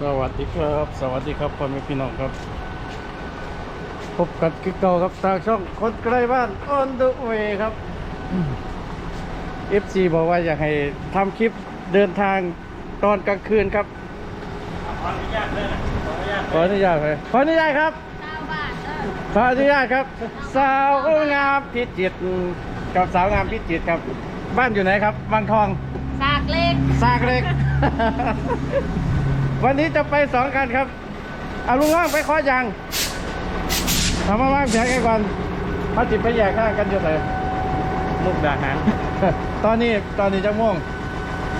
สวัสดีครับ สวัสดีครับพ่อแม่พี่น้องครับ พบกันคือเก่าครับทางช่องคนใกล้บ้าน on the way ครับ FC บอกว่าอยากให้ทำคลิปเดินทางตอนกลางคืนครับ ขออนุญาตเลยนะขออนุญาตขออนุญาตเลยขออนุญาตครับเก้าบาทเออขออนุญาตครับ สาวงามพิจิตรกับสาวงามพิจิตรครับ บ้านอยู่ไหนครับบางทอง สากเล็ก ซากเล็ก วันนี้จะไปสองกันครับเอาลุงว่างไปขอยางทำมาว่างแผงกันก่อนเขาจิบไปแยกข้างกันอยู่ไหนมุกดาหาร ตอนนี้ตอนนี้จะม่วง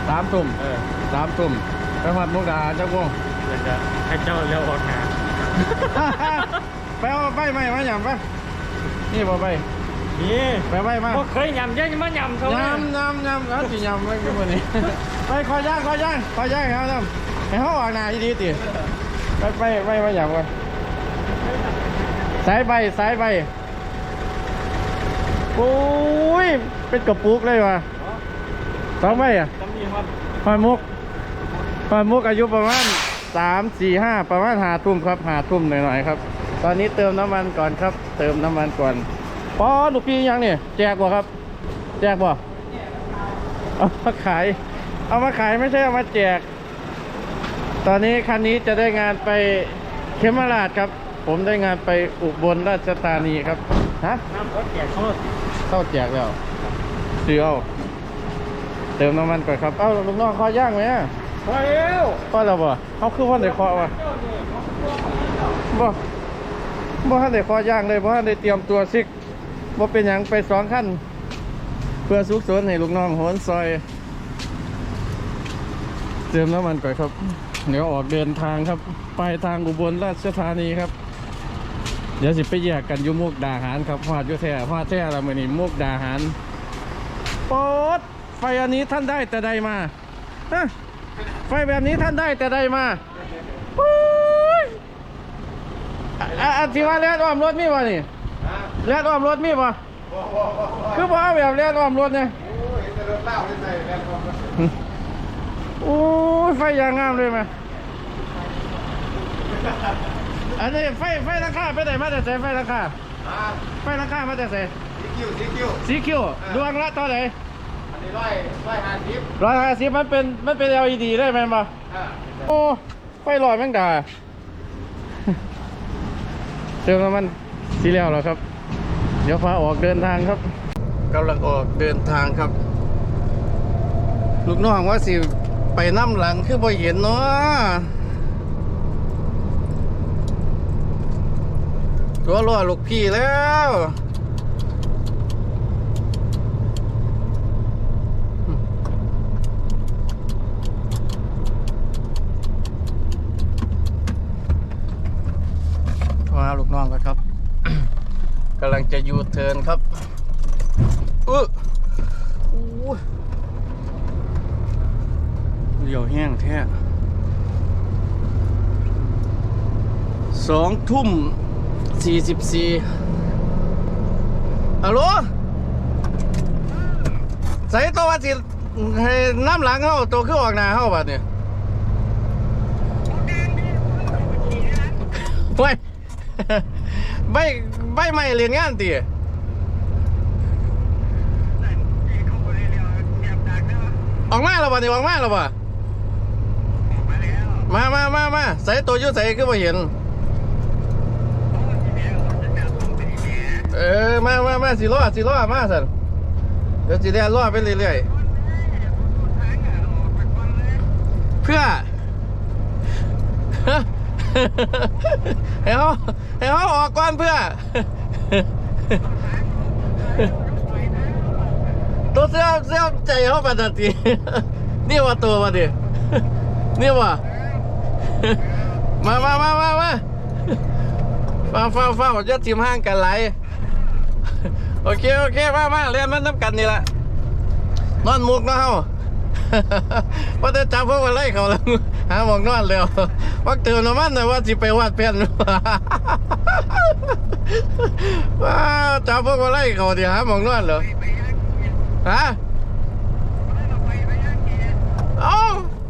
สามทุ่มเออสามทุ่มไปหวัดมุกดาหารจะม่วงเดี๋ยวจะให้เจ้าเลี้ยวออกหาไปเอาใบไหมมาหยำปะนี่บ่ใบนี่ไปใบมาบ่เคยยำเยอะมายำเท่าไหร่ยำยำยำแล้วสิยำไม่กันวันนี้ไปขอย่างขอย่างขอย่างครับน้ำ ให้เขาออกหน้าอีดีติไปไปไปมาหยำกันสายใบสายใบโอ้ย เป็นกระปุกเลยว่ะสองใบอะตำมีครับพอยมุกพอยมุกอายุประมาณสามสี่ห้าประมาณหาทุ่มครับหาทุ่มหน่อยๆครับ ตอนนี้เติมน้ำมันก่อนครับ เติมน้ำมันก่อนปอลูกพี่ยังเนี่ยแจกบ่ครับ แจกบ่เอามาขาย เอามาขายไม่ใช่เอามาแจก ตอนนี้คันนี้จะได้งานไปเขมราชครับ ผมได้งานไปอุบลราชธานีครับฮะน้ำรถแจกโคตรเข้าแจกแล้วซื้อเอาเติมน้ำมันก่อนครับ เอ้าลูกน้องคอย่างไหมอะพอแล้วพ่อเราบ่เขาคือพ่อได้เคาะวะบ่บ่ท่านได้เคาะย่างเลยบ่ท่านได้เตรียมตัวซิกบ่เป็นหยังไปสองขั้นเพื่อสุกสนให้ลูกน้องโหนซอย เติมน้ำมันก่อนครับ เดี๋ยวออกเดินทางครับ ไปทางอุบลราชธานีครับ เดี๋ยวสิไปแยกกันยู่มุกดาหารครับพาดยู่แท้พาดแท้ละมื้อนี้มุกดาหารโปดไฟอันนี้ท่านได้แต่ใดมาฮะไฟแบบนี้ท่านได้แต่ใดมาปุ้ยอะอะอะที่ว่าแล่นอ้อมรถมีบ่นี่แล่นอ้อมรถมีบ่คือบ่แบบแล่นอ้อมรถเนี่ย โอ้ยไฟอย่างงามเลยไหมอันนี้ไฟไฟราคาไปไหนมาแต่ใส่ไฟราคาไฟราคามาแต่ใส่สีคิวสีคิวสีคิวดวงละเท่าไหร่อันนี้ร้อยร้อยห้าสิบร้อยห้าสิบมันเป็นมันเป็น LED ได้ไหมบ่อ่าโอ้ไฟลอยแมงดาเติมน้ำมันสีแล้วแล้วครับ เดี๋ยวฟ้าออกเดินทางครับกำลังออกเดินทางครับ ลูกน้องว่าสิ ไปน้ำหลังคือบ่เห็นเนาะตัวรัวลูกพี่แล้วโทรหาลูกน้องกันครับกำลังจะยูเทิร์นครับอื้อ เดี่ยวแห้งแท้สองทุ่มสี่สิบสี่ฮัลโหลใส่ตัวว่าสิให้น้ำหลังเข้าตัวขึ้นออกหน้าเข้าบัดเนี่ยไม่ใบใบไม่เรียนงานตีออกมาแล้วบ่นี่ออกมาแล้วบ่ มามามามาใส่ตัวยุ่ใส่คือบ่เห็น เออ มามามาสิล้อสิล้อมาสันเดี๋ยวสิแล่นล้อไปเรื่อยๆ เพื่อให้เขาให้เขาออกก่อนเพื่อตัวเสื้อเสื้อใจเขาปฏิทินี่ว่าตัวมาดินี่ว่า มามามามามาฟ้าฟ้าฟ้าจะทีมห้างกันไหลโอเค โอเค มามาเรียนมันน้ำกันนี่แหละนอนมุกนะเฮาว่าจะจับพวกมันไล่เขาแล้วหาหมองนอนแล้ววักเติมน้ำมันนะว่าสิไปวาดเพี้ยนว้าจับพวกมันไล่เขาเดี๋ยวหาหมองนอนเหรอฮะเอ้า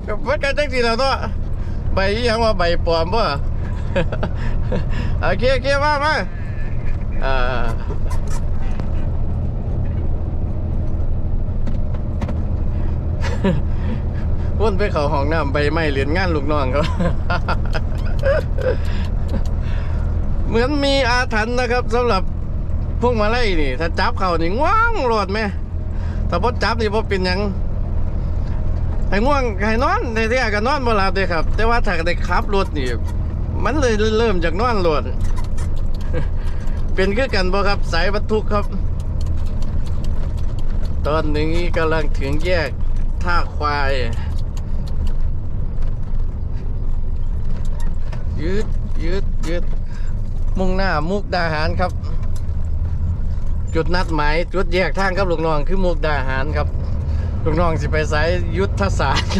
กับเพื่อนกันจังสีแล้วตัว ใบยังว่าใบปลอมบ่โอเคโอเคมามาอ่าวนไปเขาห้องน้ำใบไม้เหรียญงานลูกน้องครับเหมือนมีอาถรรพ์นะครับสำหรับพวกมาไล่นี่ ถ้าจับเขานี่ง่วงโหลดไหมถ้าพอจับนี่พอเป็นยัง ให้ง่วงให้นอนแต่ที่ก็นอนบ่หลับเลยครับ แต่ว่าถ้าได้ขับรถนี่มันเลยเริ่มจากนอนโหลดเป็นคือกันบ่ครับสายบรรทุกครับ ตอนนี้กำลังถึงแยกท่าควายยืดยืดยืดมุ่งหน้ามุกดาหารครับ จุดนัดหมายจุดแยกทางครับลูกน้องคือมุกดาหารครับ ลูกน้องสิไปสายยุทธศาสตร์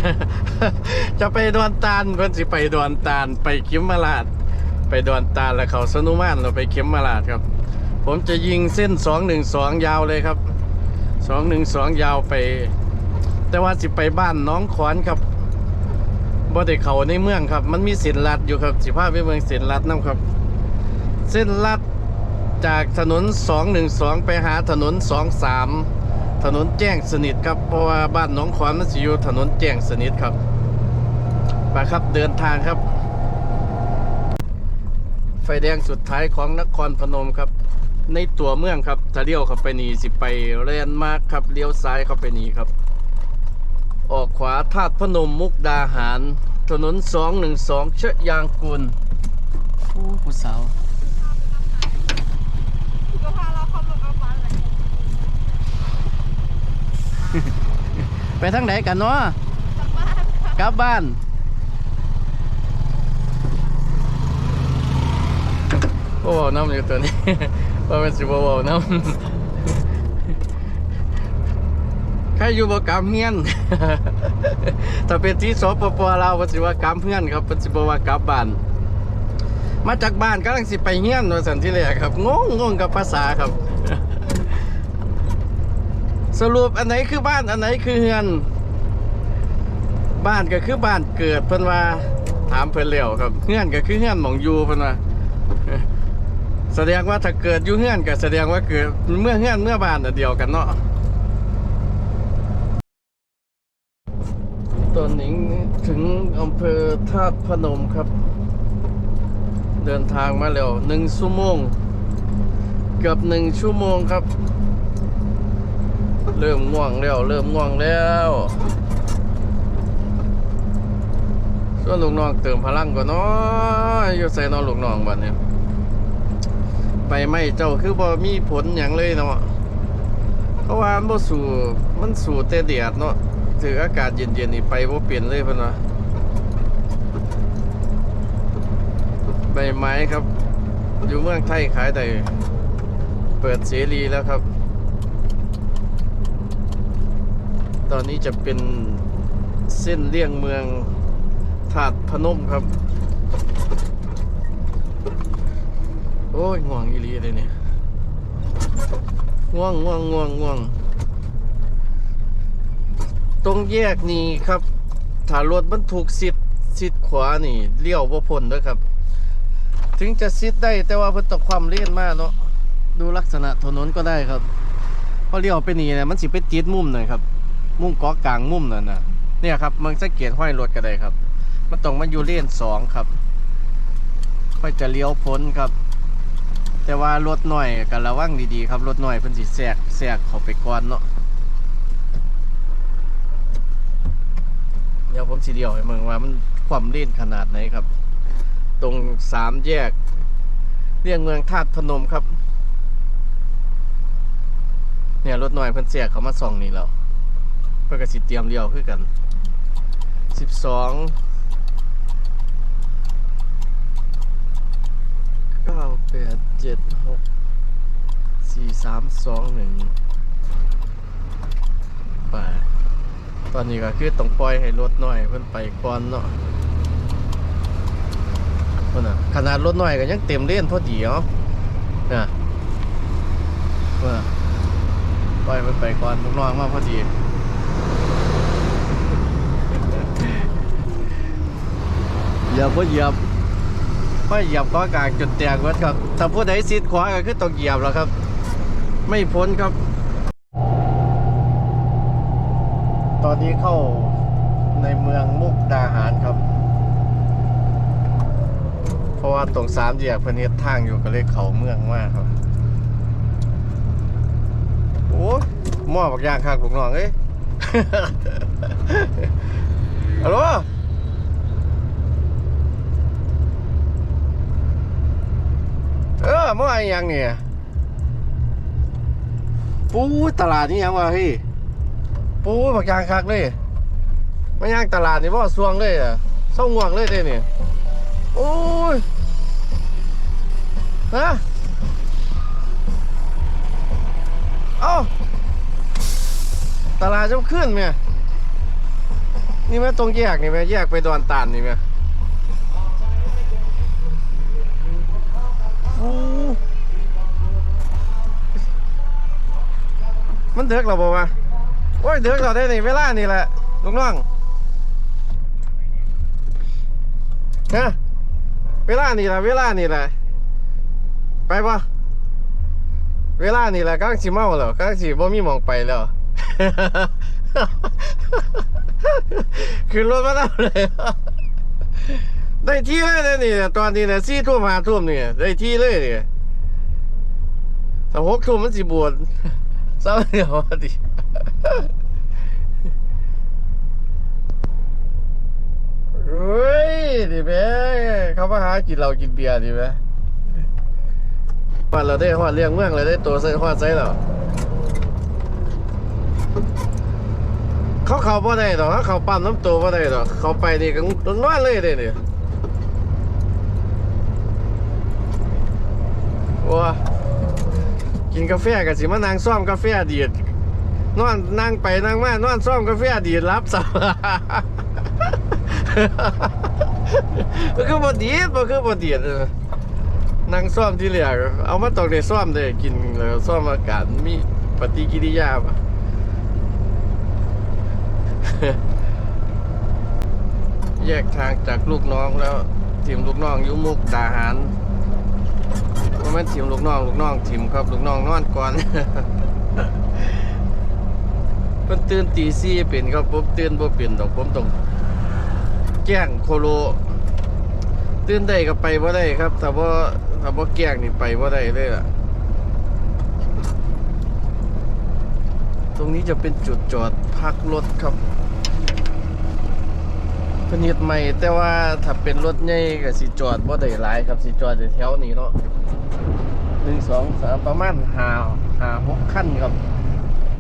จะไปดอนตาลเพิ่นสิไปดอนตาลไปเข็มมาลาด ไปดอนตาลแล้วเขาสนุมานเราไปเข็มมาลาดครับ ผมจะยิงเส้น 212 ยาวเลยครับ 212 ยาวไป แต่ว่าสิไปบ้านน้องขอนครับบ่ได้เขาในเมืองครับ มันมีเส้นลัดอยู่ครับ สิพาไปเมืองเส้นลัดนํครับ เส้นลัดจากถนน 212 ไปหาถนน 23 ถนนแจ้งสนิทครับเพราะว่าบ้านหนองขอนมันสิอยู่ถนนแจ้งสนิทครับไปครับเดินทางครับ ไฟแดงสุดท้ายของนครพนมครับ ในตัวเมืองครับถ้าเลี้ยวเข้าไปนี่สิไปแลนด์มาร์ครับเลี้ยวซ้ายเข้าไปนี่ครับ ออกขวาธาตุพนมมุกดาหาร ถนน 212 เชยางกุลโอ้ผู้สาว ก็พาเราเข้ามาเอาฟันเลย ไปทางไหนกันเนาะกลับบ้านค่ะกลับบ้านโอ้น้ำอยู่ตัวนี้ว่าเป็นสิบวน้ำใครอยู่บ่กำเฮียนถ้าเป็นที่สปปลาวว่าสิว่ากำเฮียนครับเป็นสิบ่ว่ากลับบ้าน มาจากบ้านกำลังสิไปเฮียนว่าสันที่แรกครับงงงงกับภาษาครับ สรุปอันไหนคือบ้านอันไหนคือเฮือน บ้านก็คือบ้านเกิดเพิ่นว่าถามเพิ่นแล้วครับเฮือนก็คือเฮือนหมองอยู่เพิ่นว่าแสดงว่าถ้าเกิดอยู่เฮือนก็แสดงว่าเกิดเมื่อเฮือนเมื่อบ้านอันเดียวกันเนาะตอนนี้ถึงอำเภอธาตุพนมครับ เดินทางมาแล้วหนึ่งชั่วโมง เกือบหนึ่งชั่วโมงครับ เริ่มง่วงแล้ว เริ่มง่วงแล้วส่วนลูกน้องเติมพลังก่อนเนาะอยู่ใส่นอนลูกน้องบัดเนี่ยไปไม่เจ้าคือบ่มีผลอย่างเลยเนาะเพราะว่ามันบ่สู่มันสู่แต่แดดเนาะถืออากาศเย็นๆนี่ไปบ่เปลี่ยนเลยเพิ่นว่าใบไม้ครับ อยู่เมืองไทยขายได้เปิดเสรีแล้วครับ ตอนนี้จะเป็นเส้นเลี่ยงเมืองถาดพนมครับ โอ้ยง่วงอีหลีเลยเนี่ยง่วงง่วงง่วงง่วงตรงแยกนี้ครับถ้ารถบรรทุกซิดซิดขวานี่เลี้ยวบ่พ้นด้วยครับ ถึงจะซิดได้แต่ว่าเพิ่นต้อความเล่นมากเนาะดูลักษณะถนนก็ได้ครับพอเลี้ยวไปนี่เนี่ยมันสิไปติดมุมหน่อยครับ มุมเกาะกลางมุมนั่นนะเนี่ยครับมันสังเกตห้อยรถก็ได้ครับ มันต้องมาอยู่เลนสองครับ ค่อยจะเลี้ยวพ้นครับ แต่ว่ารถหน่อยก็ระวังดีๆครับรถหน่อยเพิ่นสิแทรกแทรกเข้าไปก่อนเนาะเดี๋ยวผมสิเดียวให้มึงว่ามันความเลนขนาดไหนครับ ตรงสามแยก เรียงเมืองธาตุพนมครับ เนี่ยรถหน่อยเพิ่นแทรกเข้ามาส่องนี่แล้ว พื่อกสิเตรียมเลี้ยวคือกันสิบสองเก้าแปดเจ็ดหกสี่สามสองหนึ่งไปตอนนี้ก็คือต้องปล่อยให้รถหน่อยเพิ่อนไปก่อนเนาะเพิ่นน่ะขนาดรถหน่อยก็ยังเต็มเล่นพอดีเนาะนะเพิ่นน่ะปล่อยเพิ่นไปก่อนน้องๆมาพอดี ดี๋ยวพูดเหยียบไม่เหยียบก็กลางจุดแตกวัดครับถ้าพูดไหนซีดขวาก็คือต้องเหยียบแล้วครับ ไม่พ้นครับ ตอนนี้เข้าในเมืองมุกดาหารครับ เพราะว่าตรงสามแยกพเฮ็ดทางอยู่ก็เลยเขาเมืองมากครับโอ้หม้อบักยางคักลูกน้องเอ้ยฮัลโหล เออหม้อไอ้หยังเนี่ยปูตลาดนี่ยังวะเฮ้ยปูบักยางคักเลยมาย่างตลาดนี่บ่สวงเลยอะเศร้าง่วงเลยเด้เนี่ยโอ้ยฮะเอ้าตลาดจะขึ้นเมียนี่แม่ตรงแยกนี่แม่แยกไปดอนตานนี่แม่ มันเดือกเราบอกว่าโอ้ยเดือกเราได้ในเวลานี่แหละลุงน้องนะเวลานี่แหละเวลานี่แหละไปปะเวลานี่แหละกำลังสิเมาแล้วกำลังสิบ่มีมองไปแล้วขึ้นรถมาแล้วเลยได้ที่เลยนะนี่ตอนนี้นะสี่ทุ่มห้าทุ่มเนี่ได้ที่เลยเนี่แต่หกทุ่มมันสิบวช เศร้าเดียวดิเฮ้ยดิแม่เขามาหากินเหล้ากินเบียร์ดิแม่วันเราได้หอดเลี้ยงเมืองเราได้ตัวใส่หอดใส่แล้วเขาเขาบ่ได้หรอกเขาเขาปั๊มน้ำตัวบ่ได้หรอกเขาไปนี่ก็นอนเลยเด้นี่ยว้า กินกาแฟกับสิมานั่งซ่อมกาแฟดีดนอนนั่งไปนั่งมานอนซ่อมกาแฟดีดรับสับมันคือบดีดมันคือบดีดนั่งซ่อมที่เหลือเอามาตอกในซ่อมเลยกินแล้วซ่อมอากาศมีปฏิกิริยาปะแยกทางจากลูกน้องแล้วทีมลูกน้องยุมุกดาหาร ว่ามันทีมลูกน้อง ลูกน้องทีมครับ ลูกน้องนอนก่อนเพิ่นตื่นตีสี่เป็นครับผมตื่นบ่เป็นดอกผมต้องแก้งโคโล ตื่นได้ก็ไปว่าได้ครับแต่ว่าถ้าว่าแก้งนี่ไปว่าได้เลยล่ะตรงนี้จะเป็นจุดจอดพักรถครับเพนิดใหม่แต่ว่าถ้าเป็นรถใหญ่ก็สิจอดว่าได้หลายครับสิจอดแถวนี้เนาะ นึ่งสองสามประมาณหาหาหกขั้นครับ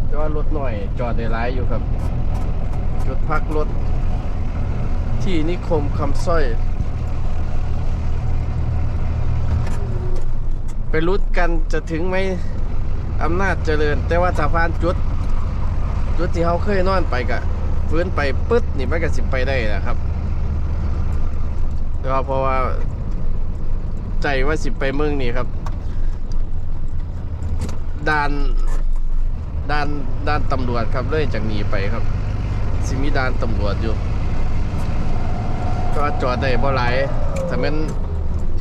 แต่ว่ารถหน่อย จอดได้หลายอยู่ครับ จุดพักรถ ที่นิคมคำสร้อย ไปรุดกันจะถึงไหมอำนาจเจริญ แต่ว่าถ้าผ่านจุด จุดที่เขาเคยนอนไปกะฟื้นไปปึ๊ดนี่มันก็สิบไปได้นะครับแต่ว่าเพราะว่าใจว่าสิไปเมืองนี่ครับ ด่านด่านด่านตำรวจครับเลยจากนี้ไปครับสิมีด่านตำรวจอยู่ ก็จอดได้บ่หลายถ้าแม่น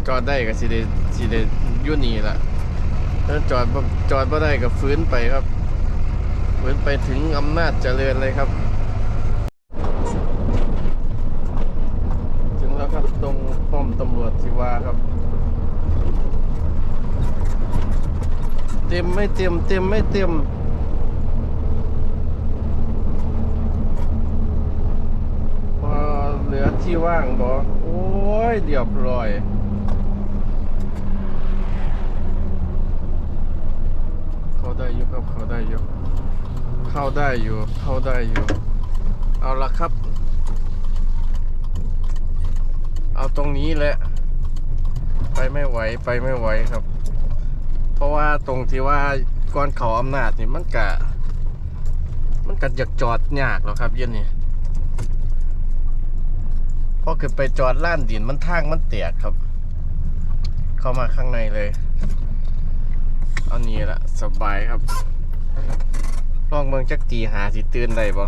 จอดได้ก็สิได้สิได้อยู่นี่ล่ะถ้าจอดจอดบ่ได้ก็ฟื้นไปครับฟื้นไปถึงอำนาจเจริญเลยครับ ถึงแล้วครับตรงป้อมตำรวจที่ว่าครับ เต็มไม่เต็มเต็มไม่เต็มพอเหลือที่ว่างบอโอ้ยเรียบร้อยเข้าได้อยู่ครับเข้าได้อยู่เข้าได้อยู่เข้าได้อยู่ เอาละครับ เอาตรงนี้แหละ ไปไม่ไหวไปไม่ไหวครับ เพราะว่าตรงที่ว่าก่อนเขาอำนาจนี่มันกะ มันกะอยากจอดยากหรอครับเย็นนี่พอขึ้นไปจอดล้านดินมันทางมันเตียกครับ เข้ามาข้างในเลยเอานี้ละสบายครับลองเมืองจักตีหาสิตื่นได้บ่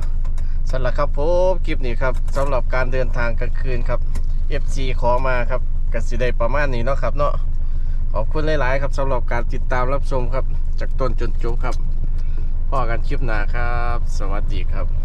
สำหรับครับผมคลิปนี้ครับสำหรับการเดินทางกลางคืนครับ FC ขอมาครับก็สิได้ประมาณนี้เนาะครับเนาะ ขอบคุณหลาย ๆ ครับสำหรับการติดตามรับชมครับ จากต้นจนจบครับพอกันคลิปหน้าครับ สวัสดีครับ